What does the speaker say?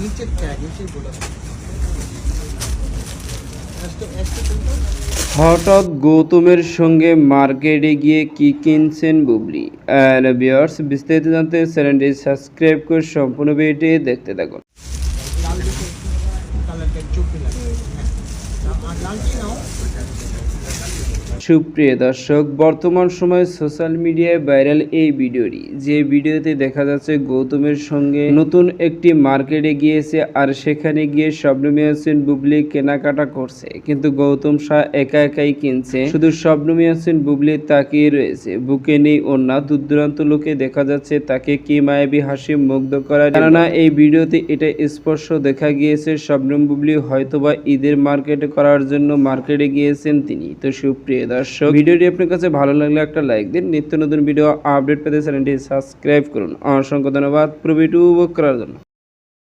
নিচের ট্যাগ এসে বলে হঠাৎ গৌতমের সঙ্গে মার্কেটে গিয়ে কি কিনছেন বুবলি? আর বিস্তারিত জানতে চ্যানেলটি সাবস্ক্রাইব করে সম্পূর্ণ ভিডিওটি দেখতে থাকুন। সুপ্রিয় দর্শক, বর্তমান সময়ে সোশ্যাল মিডিয়ায় ভাইরাল এই ভিডিওটি। যে ভিডিওতে দেখা যাচ্ছে গৌতমের সঙ্গে নতুন একটি মার্কেটে গিয়েছে আর সেখানে গিয়ে শবনমী হোসেন বুবলি কেনাকাটা করছে। কিন্তু গৌতম শাহ একা একাই কিনছে। শুধু শবনমী হোসেন বুবলি তাকিয়ে রয়েছে। বুকে নেই ওনা দূর লোকে দেখা যাচ্ছে তাকে কি মায়াবী হাসি মুগ্ধ করা কেননা এই ভিডিওতে এটা স্পর্শ দেখা গিয়েছে শবনম বুবলি হয়তোবা ঈদের মার্কেটে করার জন্য মার্কেটে গিয়েছেন তিনি। তো সুপ্রিয় দর্শক, ভিডিওটি আপনার কাছে ভালো লাগলে একটা লাইক দিন। নিত্য নতুন ভিডিও আপডেট পেতে চ্যানেলটি সাবস্ক্রাইব করুন। অসংখ্য ধন্যবাদ প্রবিটু উপভোগ করার জন্য।